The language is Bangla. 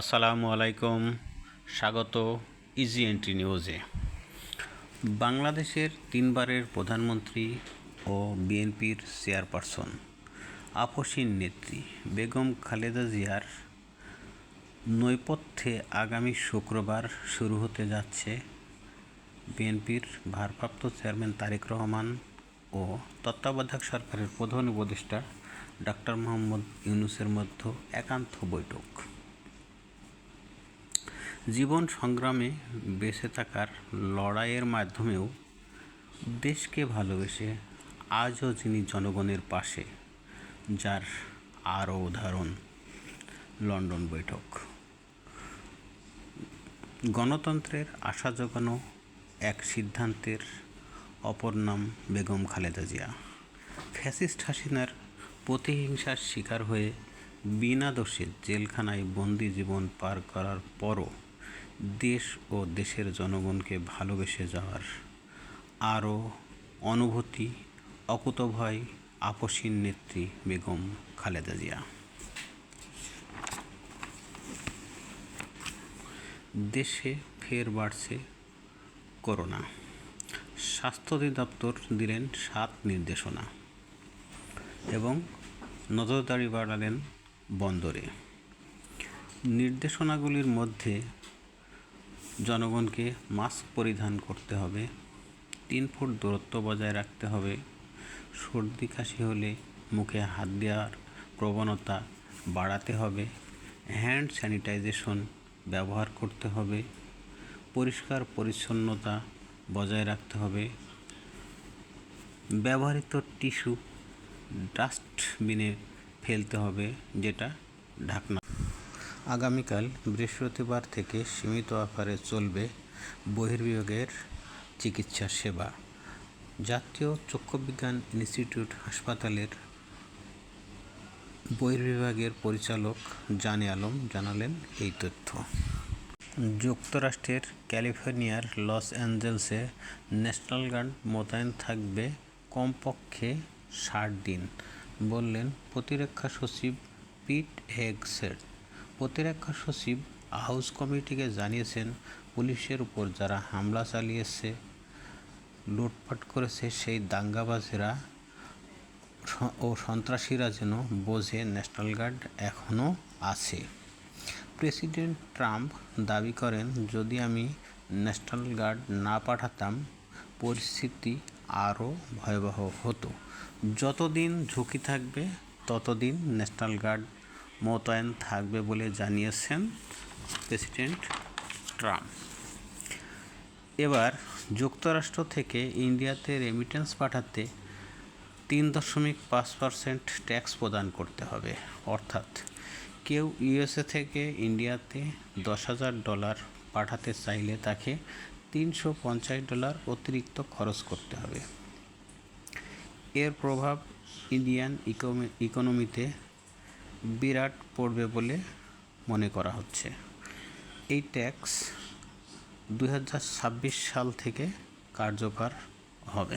আসসালামু আলাইকুম। স্বাগত ইজি এন্ট্রি নিউজে বাংলাদেশের তিনবারের প্রধানমন্ত্রী ও বিএনপির চেয়ারপারসন, আপসীন নেত্রী বেগম খালেদা জিয়ার নৈপথ্যে আগামী শুক্রবার শুরু হতে যাচ্ছে বিএনপির ভারপ্রাপ্ত চেয়ারম্যান তারেক রহমান ও তত্ত্বাবধায়ক সরকারের প্রধান উপদেষ্টা ডাক্তার মোহাম্মদ ইউনুসের মধ্যে একান্ত বৈঠক। জীবন সংগ্রামে বেঁচে থাকার লড়াইয়ের মাধ্যমেও দেশকে ভালোবেসে আজও যিনি জনগণের পাশে, যার আরও উদাহরণ লন্ডন বৈঠক। গণতন্ত্রের আশা জোগানো এক সিদ্ধান্তের অপর নাম বেগম খালেদা জিয়া। ফ্যাসিস্ট হাসিনার প্রতিহিংসার শিকার হয়ে বিনা দোষে জেলখানায় বন্দি জীবন পার করার পরও দেশ ও দেশের জনগণকে ভালোবেসে যাওয়ার আরও অনুভূতি, অকুতভয় আপসীন নেত্রী বেগম খালেদা জিয়া। দেশে ফের বাড়ছে করোনা। স্বাস্থ্য অধিদপ্তর দিলেন সাত নির্দেশনা এবং নজরদারি বাড়ালেন বন্দরে। নির্দেশনাগুলির মধ্যে জনগণকে মাস্ক পরিধান করতে হবে, তিন ফুট দূরত্ব বজায় রাখতে হবে, সর্দি কাশি হলে মুখে হাত দেওয়ার প্রবণতা বাড়াতে হবে, হ্যান্ড স্যানিটাইজেশন ব্যবহার করতে হবে, পরিষ্কার পরিচ্ছন্নতা বজায় রাখতে হবে, ব্যবহৃত টিস্যু, ডাস্টবিনে ফেলতে হবে যেটা ঢাকনা। আগামীকাল বৃহস্পতিবার থেকে সীমিত আকারে চলবে বহির্বিভাগের চিকিৎসা সেবা। জাতীয় চক্ষুবিজ্ঞান ইনস্টিটিউট হাসপাতালের বহির্বিভাগের পরিচালক জানে আলম জানালেন এই তথ্য। যুক্তরাষ্ট্রের ক্যালিফোর্নিয়ার লস অ্যাঞ্জেলসে ন্যাশনাল গার্ড মোতায়েন থাকবে কমপক্ষে ষাট দিন। বললেন, প্রতিরক্ষা সচিব পিট হেগসেট প্রতিরক্ষা সচিব হাউস কমিটিকে জানিয়েছেন, পুলিশের উপর যারা হামলা চালিয়েছে, লুটপাট করেছে, সেই দাঙ্গাবাজেরা ও সন্ত্রাসীরা যেন বোঝে ন্যাশনাল গার্ড এখনও আছে। প্রেসিডেন্ট ট্রাম্প দাবি করেন, যদি আমি ন্যাশনাল গার্ড না পাঠাতাম, পরিস্থিতি আরও ভয়াবহ হতো। যতদিন ঝুঁকি থাকবে, ততদিন ন্যাশনাল গার্ড মোতায়েন থাকবে বলে জানিয়েছেন প্রেসিডেন্ট ট্রাম্প। এবার যুক্তরাষ্ট্র থেকে ইন্ডিয়াতে রেমিটেন্স পাঠাতে তিন দশমিক পাঁচ পারসেন্ট ট্যাক্স প্রদান করতে হবে। অর্থাৎ কেউ ইউএসএ থেকে ইন্ডিয়াতে দশ হাজার ডলার পাঠাতে চাইলে তাকে তিনশো পঞ্চাশ ডলার অতিরিক্ত খরচ করতে হবে। এর প্রভাব ইন্ডিয়ান ইকোনমিতে বিরাট পড়বে বলে মনে করা হচ্ছে। এই ট্যাক্স দু হাজার ছাব্বিশ সাল থেকে কার্যকর হবে।